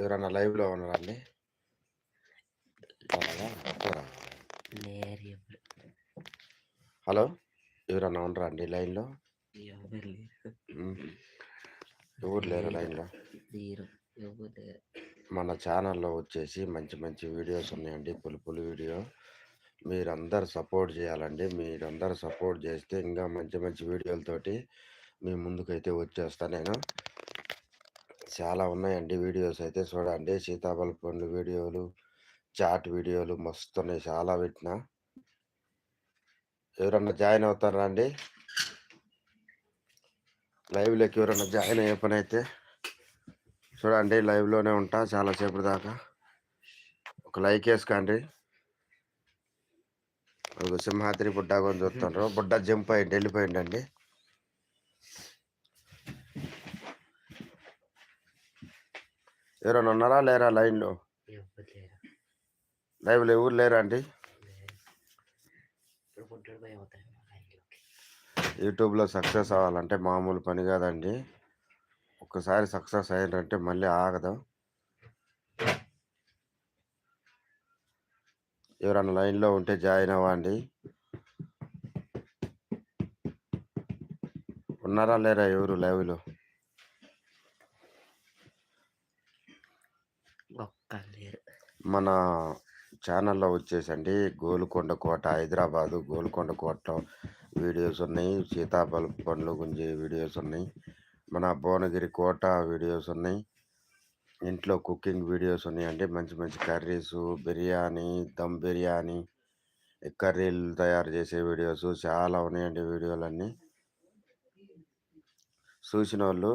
ఎవరన్నా లైవ్లో ఉన్నారండి హలో? ఎవరన్నా ఉన్నారా అండి లైన్లో ఎవరు లేరు. లైన్లో మన ఛానల్లో వచ్చేసి మంచి మంచి వీడియోస్ ఉన్నాయండి. పులి పులి వీడియో. మీరందరు సపోర్ట్ చేయాలండి. మీరందరు సపోర్ట్ చేస్తే ఇంకా మంచి మంచి వీడియోలతోటి మీ ముందుకైతే వచ్చేస్తా నేను. చాలా ఉన్నాయండి వీడియోస్ అయితే చూడండి. సీతాఫల పండ్లు వీడియోలు చాట్ వీడియోలు మస్తు ఉన్నాయి చాలా పెట్టిన. ఎవరన్నా జాయిన్ అవుతారా అండి? లైవ్లోకి ఎవరన్నా జాయిన్ అయ్యే పని అయితే చూడండి. లైవ్లోనే ఉంటా చాలాసేపు దాకా. ఒక లైక్ వేసుకోండి. ఒక సింహాద్రి బుడ్డా కొని చూస్తున్నారు బుడ్డ జంప్ అయ్యింది వెళ్ళిపోయిండండి. ఎవరైనా ఉన్నారా? లేరా లైన్లో? లైవ్లో ఎవరు లేరా అండి యూట్యూబ్లో సక్సెస్ అవ్వాలంటే మామూలు పని కాదండి. ఒక్కసారి సక్సెస్ అయ్యారంటే మళ్ళీ ఆగదు. ఎవరైనా లైన్లో ఉంటే జాయిన్ అవ్వండి. ఉన్నారా? లేరా ఎవరు లైవ్లో ఒక్క లేరు మన ఛానల్లో వచ్చేసండి. గోల్కొండ కోట హైదరాబాదు గోల్కొండ కోట వీడియోస్ ఉన్నాయి. సీతాఫల పండ్లు గురించి వీడియోస్ ఉన్నాయి. మన భువనగిరి కోట వీడియోస్ ఉన్నాయి. ఇంట్లో కుకింగ్ వీడియోస్ ఉన్నాయండి. మంచి మంచి కర్రీస్ బిర్యానీ దమ్ బిర్యానీ కర్రీలు తయారు చేసే వీడియోస్ చాలా ఉన్నాయండి వీడియోలన్నీ. చూసిన వాళ్ళు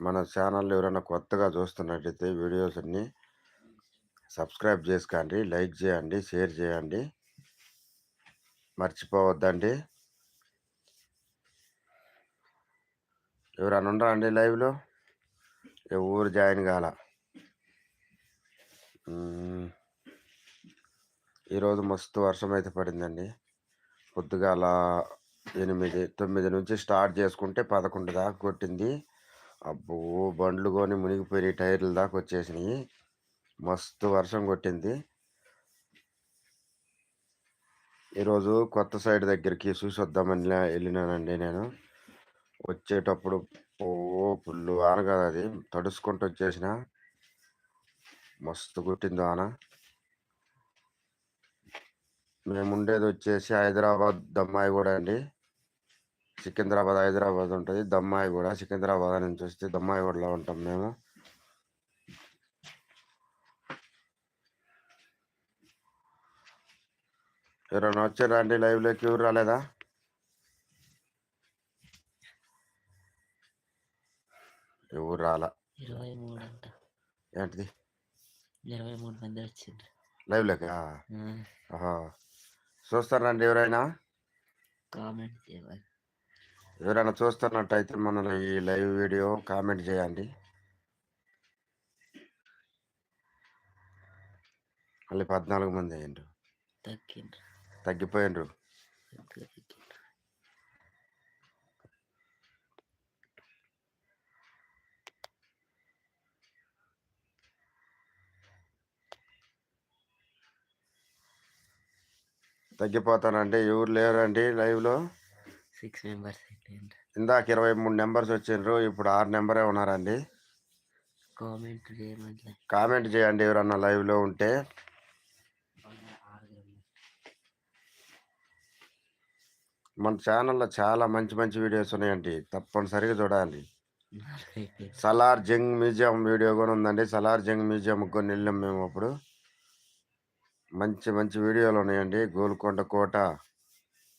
మన ఛానల్ ఎవరైనా కొత్తగా చూస్తున్నట్టయితే వీడియోస్ అన్నీ సబ్స్క్రైబ్ చేసుకోండి లైక్ చేయండి షేర్ చేయండి. మర్చిపోవద్దండి. ఎవరన్నా ఉండరా అండి లైవ్లో? ఎవరు జాయిన్ కాల? ఈరోజు మస్తు వర్షం అయితే పడిందండి. పొద్దుగాల ఎనిమిది తొమ్మిది నుంచి స్టార్ట్ చేసుకుంటే పదకొండు దాకా కొట్టింది. అబ్బో బండ్లు కొని మునిగిపోయి టైర్లు దాకా వచ్చేసినాయి. మస్తు వర్షం కొట్టింది. ఈరోజు కొత్త సైడ్ దగ్గరికి చూసి వద్దామని వెళ్ళినానండి నేను. వచ్చేటప్పుడు ఓ ఫుల్ వాన కదా అది. తడుసుకుంటూ వచ్చేసిన. మస్తు కొట్టింది వాన. మేము ఉండేది వచ్చేసి హైదరాబాద్ దమ్మాయి కూడా అండి. సికింద్రాబాద్ హైదరాబాద్ ఉంటుంది. దమ్మాయి కూడా సికింద్రాబాద్ నుంచి వస్తే దమ్మాయి కూడా ఉంటాం మేము. ఎవరైనా వచ్చారా అండి లైవ్లోకి ఎవరు రాలేదా? ఎవరు రాలా? ఇరవై మూడు అంట. ఏంటిది? ఇరవై మూడు మంది వచ్చిండ్రు. లైవ్లోకి చూస్తారండి ఎవరైనా? కామెంట్ చేయాలి. ఎవరైనా చూస్తున్నట్టయితే మన ఈ లైవ్ వీడియో కామెంట్ చేయండి. మళ్ళీ పద్నాలుగు మంది అయ్యిండ్రు. తగ్గిండ్రు. తగ్గిపోయిండ్రు. తగ్గిపోతానండి ఎవరు లేరండి లైవ్లో? సిక్స్ మెంబర్స్ ఇందాక ఇరవై మూడు నెంబర్స్ వచ్చిండ్రు ఇప్పుడు ఆరు నెంబరే ఉన్నారండి. కామెంట్ కామెంట్ చేయండి ఎవరన్నా లైవ్లో ఉంటే. మన ఛానల్లో చాలా మంచి మంచి వీడియోస్ ఉన్నాయండి. తప్పనిసరిగా చూడాలి. సలార్ జంగ్ మ్యూజియం వీడియో కూడా ఉందండి. సలార్ జంగ్ మ్యూజియం కొన్ని వెళ్ళాం మేము అప్పుడు. మంచి మంచి వీడియోలు ఉన్నాయండి. గోల్కొండ కోట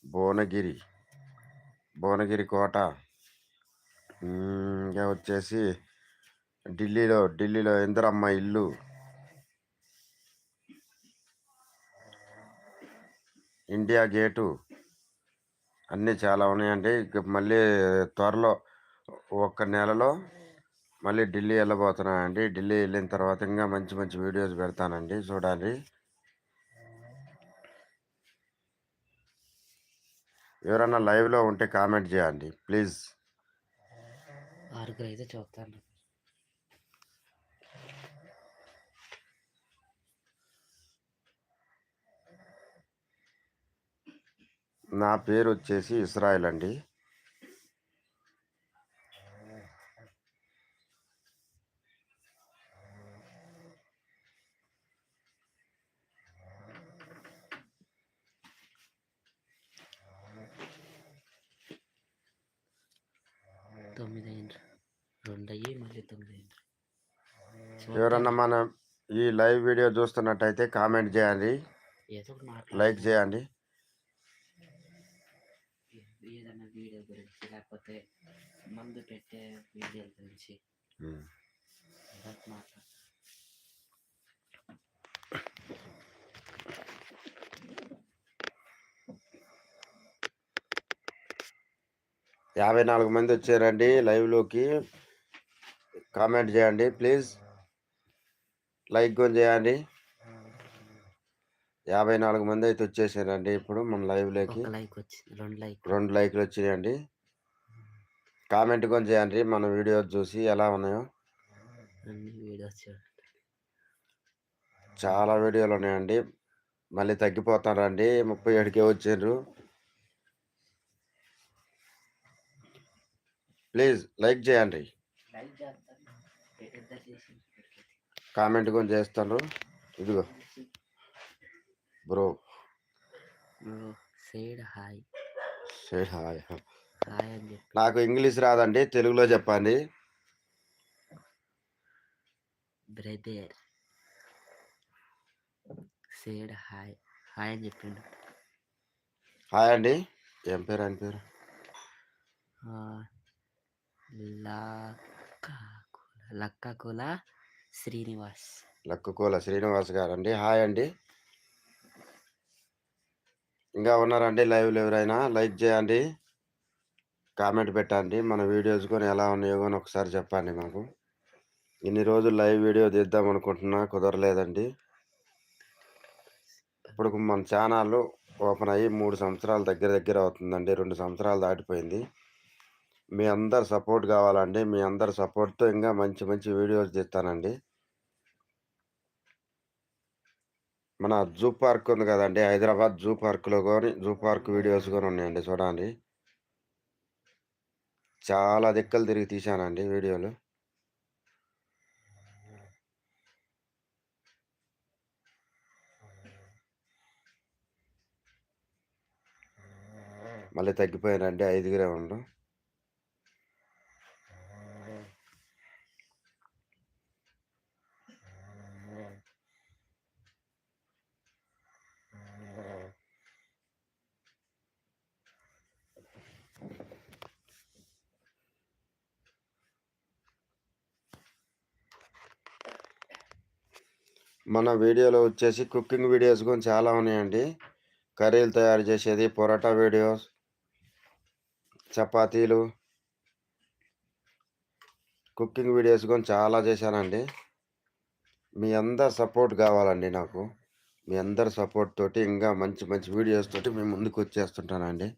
భువనగిరి భువనగిరి కోట. ఇంకా వచ్చేసి ఢిల్లీలో ఢిల్లీలో ఇందిరమ్మ ఇల్లు. India gate. అన్నీ చాలా ఉన్నాయండి. ఇక మళ్ళీ త్వరలో ఒక్క నెలలో మళ్ళీ ఢిల్లీ వెళ్ళబోతున్నానండి ఢిల్లీ వెళ్ళిన తర్వాత ఇంకా మంచి మంచి వీడియోస్ పెడతానండి చూడాలి ఎవరన్నా లైవ్లో ఉంటే కామెంట్ చేయండి ప్లీజ్. ఆరుగురు అయితే చూస్తాను. నా పేరు వచ్చేసి ఇస్రాయల్ అండి. తొమ్మిది అయిండ్రు రెండు అయ్యి మళ్ళీ తొమ్మిది అయిండ్రు ఎవరన్నా మన ఈ లైవ్ వీడియో చూస్తున్నట్టయితే కామెంట్ చేయండి. లైక్ చేయండి. ఏదైనా వీడియో గురించి లేకపోతే మందు పెట్టే వీడియోల గురించి యాభై నాలుగు మంది వచ్చారండి లైవ్లోకి కామెంట్ చేయండి ప్లీజ్ లైక్ చేయండి. యాభై నాలుగు మంది అయితే వచ్చేసారండి ఇప్పుడు మన లైవ్లోకి. లైక్ వచ్చింది రెండు లైక్ రెండు లైక్లు వచ్చినాయండి. కామెంట్ కూడా చేయండి మన వీడియో చూసి ఎలా ఉన్నాయో. అన్ని వీడియోస్ చూడండి. చాలా వీడియోలు ఉన్నాయండి. మళ్ళీ తగ్గిపోతారండి. ముప్పై ఏడుకే వచ్చిండ్రు. ప్లీజ్ లైక్ చేయండి. కామెంట్ కూడా చేస్తాను. ఇదిగో. బ్రో సైడ్ హాయ్ సరే హాయ్ హాయ్ అని చెప్పి. నాకు ఇంగ్లీష్ రాదండి తెలుగులో చెప్పండి. బ్రదర్ సైడ్ హాయ్ హాయ్ అని చెప్పిండు. హాయ్ అండి. ఏం పేరు ఆయన పేరు? లక్కాకుల శ్రీనివాస్. లక్కుకోల శ్రీనివాస్ గారు అండి హాయ్ అండి. ఇంకా ఉన్నారండి లైవ్లో ఎవరైనా? లైక్ చేయండి. కామెంట్ పెట్టండి. మన వీడియోస్ కొని ఎలా ఉన్నాయో కానీ ఒకసారి చెప్పండి మాకు. ఇన్ని రోజులు లైవ్ వీడియో తీద్దాం అనుకుంటున్నా కుదరలేదండి. ఇప్పుడు మన ఛానల్ ఓపెన్ అయ్యి మూడు సంవత్సరాల దగ్గర దగ్గర అవుతుందండి. రెండు సంవత్సరాలు దాటిపోయింది. మీ అందరు సపోర్ట్ కావాలండి. మీ అందరు సపోర్ట్తో ఇంకా మంచి మంచి వీడియోస్ తీస్తానండి. మన జూ పార్క్ ఉంది కదండి హైదరాబాద్ జూ పార్క్లో కానీ జూ పార్క్ వీడియోస్ కూడా ఉన్నాయండి చూడండి. చాలా దిక్కలు తిరిగి తీశానండి వీడియోలు. మళ్ళీ తగ్గిపోయానండి ఐదుగురే ఉండు. మన వీడియోలో వచ్చేసి కుకింగ్ వీడియోస్ కూడా చాలా ఉన్నాయండి. కర్రీలు తయారు చేసేది పొరాటా వీడియోస్ చపాతీలు కుకింగ్ వీడియోస్ కూడా చాలా చేశానండి. మీ అందరు సపోర్ట్ కావాలండి నాకు. మీ అందరి సపోర్ట్ తోటి ఇంకా మంచి మంచి వీడియోస్ తోటి మేము ముందుకు వచ్చేస్తుంటానండి.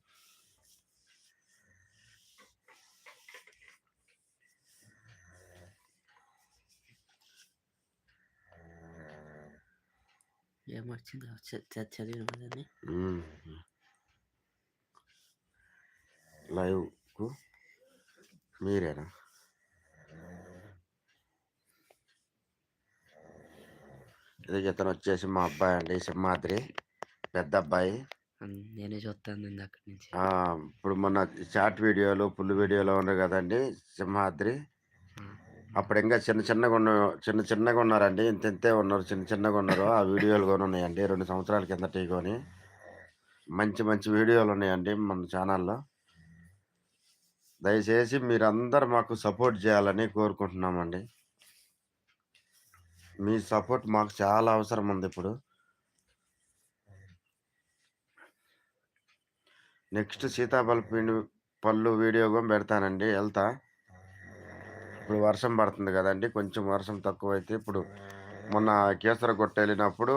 ఏమొచ్చింది చదివిన మ్మ్. లైవ్కు మీరేనా ఇది ఇతను వచ్చేసి మా అబ్బాయి అండి సింహాద్రి పెద్ద అబ్బాయి నేనే చూస్తాను అక్కడి నుంచి ఇప్పుడు మొన్న షార్ట్ వీడియోలు ఫుల్ వీడియోలో ఉన్నాయి కదండి సింహాద్రి అప్పుడు ఇంకా చిన్న చిన్నగా ఉన్న చిన్న చిన్నగా ఉన్నారండి. ఇంత ఇంతే ఉన్నారు చిన్న చిన్నగా ఉన్నారు. ఆ వీడియోలు కూడా ఉన్నాయండి. రెండు సంవత్సరాల కిందటి కొని మంచి మంచి వీడియోలు ఉన్నాయండి మన ఛానల్లో. దయచేసి మీరందరూ మాకు సపోర్ట్ చేయాలని కోరుకుంటున్నామండి. మీ సపోర్ట్ మాకు చాలా అవసరం ఉంది ఇప్పుడు. నెక్స్ట్ సీతాఫల పిండి పళ్ళు వీడియో కూడా పెడతానండి. వెళ్తా. ఇప్పుడు వర్షం పడుతుంది కదండి కొంచెం వర్షం తక్కువ అయితే ఇప్పుడు మొన్న కేసర కొట్ట వెళ్ళినప్పుడు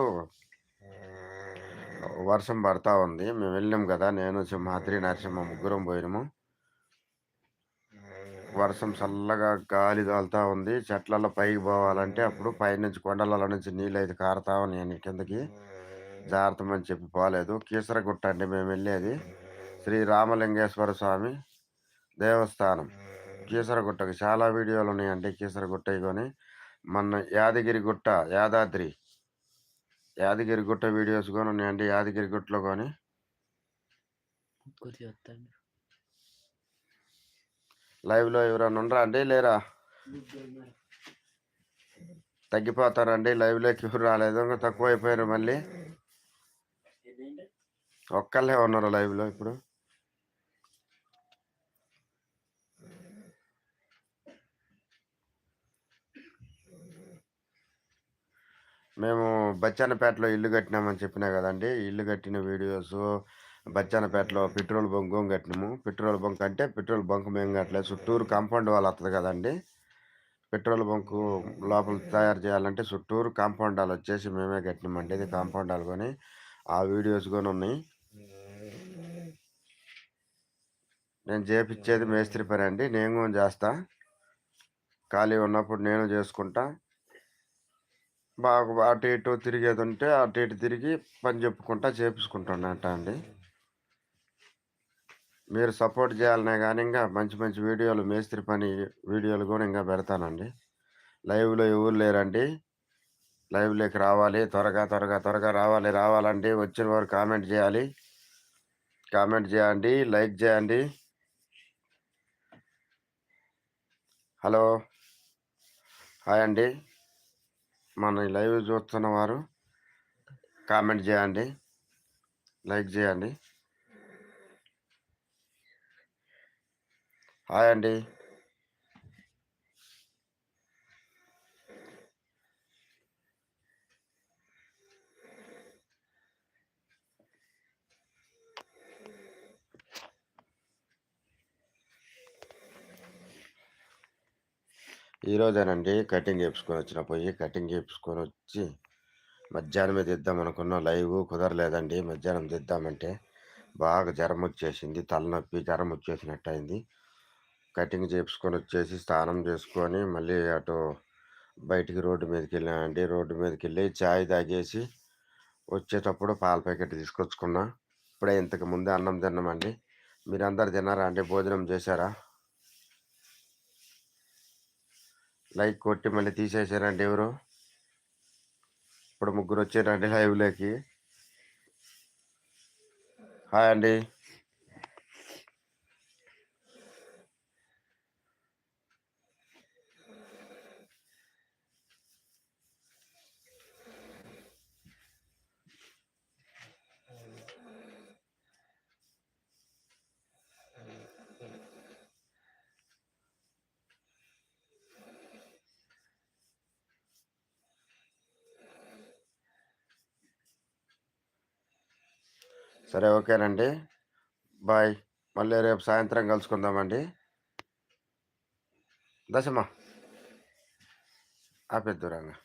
వర్షం పడతా ఉంది. మేము వెళ్ళినాం కదా నేను సింహాద్రి నరసింహ ముగ్గురం పోయినాము. వర్షం చల్లగా గాలి కాలుతా ఉంది. చెట్లలో పైకి పోవాలంటే అప్పుడు పైనుంచి కొండలలో నుంచి నీళ్ళు అయితే కారుతా ఉన్నాయని కిందకి. జాగ్రత్తమని చెప్పి పోలేదు. కీసర గుట్ట అండి మేము వెళ్ళేది. శ్రీ రామలింగేశ్వర స్వామి దేవస్థానం. కీసరగుట్టకు చాలా వీడియోలు ఉన్నాయండి కీసరగుట్ట కొని మన యాదగిరి గుట్ట యాదాద్రి. యాదగిరి గుట్ట వీడియోస్ కూడా ఉన్నాయండి. యాదగిరి గుట్టలో కానీ లైవ్లో ఎవరైనా ఉండరా అండి? లేరా? తగ్గిపోతారండి. లైవ్లోకి ఎవరు రాలేదు. ఇంకా తక్కువ అయిపోయారు మళ్ళీ. ఒక్కళ్ళే ఉన్నారు లైవ్లో ఇప్పుడు? మేము బచ్చానపేటలో ఇల్లు కట్టినామని చెప్పినా కదండి. ఇల్లు కట్టిన వీడియోస్ బచ్చానపేటలో పెట్రోల్ బంక్ కట్టినాము. పెట్రోల్ బంక్ అంటే పెట్రోల్ బంక్ మేము కట్టలేదు. చుట్టూరు కాంపౌండ్ వాళ్ళు వస్తుంది కదండి. పెట్రోల్ బంకు లోపల తయారు చేయాలంటే చుట్టూరు కాంపౌండ్ వాళ్ళు వచ్చేసి మేమే కట్టినామండి. ఇది కాంపౌండ్ వాళ్ళు కొని ఆ వీడియోస్ కూడా ఉన్నాయి. నేను చేపిచ్చేది మేస్త్రి పని అండి. నేను చేస్తా. ఖాళీ ఉన్నప్పుడు నేను చేసుకుంటా. బాగా అటు ఇటు తిరిగేది ఉంటే అటు ఇటు తిరిగి పని చెప్పుకుంటా చేపించుకుంటానట అండి. మీరు సపోర్ట్ చేయాలనే కానీ ఇంకా మంచి మంచి వీడియోలు మేస్త్రి పని వీడియోలు కూడా ఇంకా పెడతానండి. లైవ్లో ఎవరు లేరండి? లైవ్లోకి రావాలి త్వరగా త్వరగా త్వరగా రావాలి రావాలండి వచ్చిన వారు కామెంట్ చేయాలి. కామెంట్ చేయండి లైక్ చేయండి. హలో హాయ్ అండి. మన లైవ్ చూస్తున్న వారు కామెంట్ చేయండి. లైక్ చేయండి. హాయ్ అండి. ఈరోజేనండి కటింగ్ చేపించుకొని వచ్చిన పోయి కటింగ్ చేపించుకొని వచ్చి మధ్యాహ్నం తెద్దాం అనుకున్న లైవ్ కుదరలేదండి. మధ్యాహ్నం తెద్దామంటే బాగా జ్వరం వచ్చేసింది తలనొప్పి జ్వరం వచ్చేసినట్టు అయింది కటింగ్ చేపించుకొని వచ్చేసి స్నానం చేసుకొని మళ్ళీ అటు బయటికి రోడ్డు మీదకి వెళ్ళానండి రోడ్డు మీదకి వెళ్ళి చాయ్ తాగేసి వచ్చేటప్పుడు పాల ప్యాకెట్ తీసుకొచ్చుకున్నా. ఇప్పుడే ఇంతకు ముందే అన్నం తిన్నామండి. మీరందరు తిన్నారా అండి? భోజనం చేశారా? లైక్ కొట్టి మళ్ళీ తీసేసారండి ఎవరు? ఇప్పుడు ముగ్గురు వచ్చారండి లైవ్లోకి. హాయ్ అండి. సరే ఓకేనండి. బాయ్. మళ్ళీ రేపు సాయంత్రం కలుసుకుందామండి. దశమా. ఆపేద్దురంగా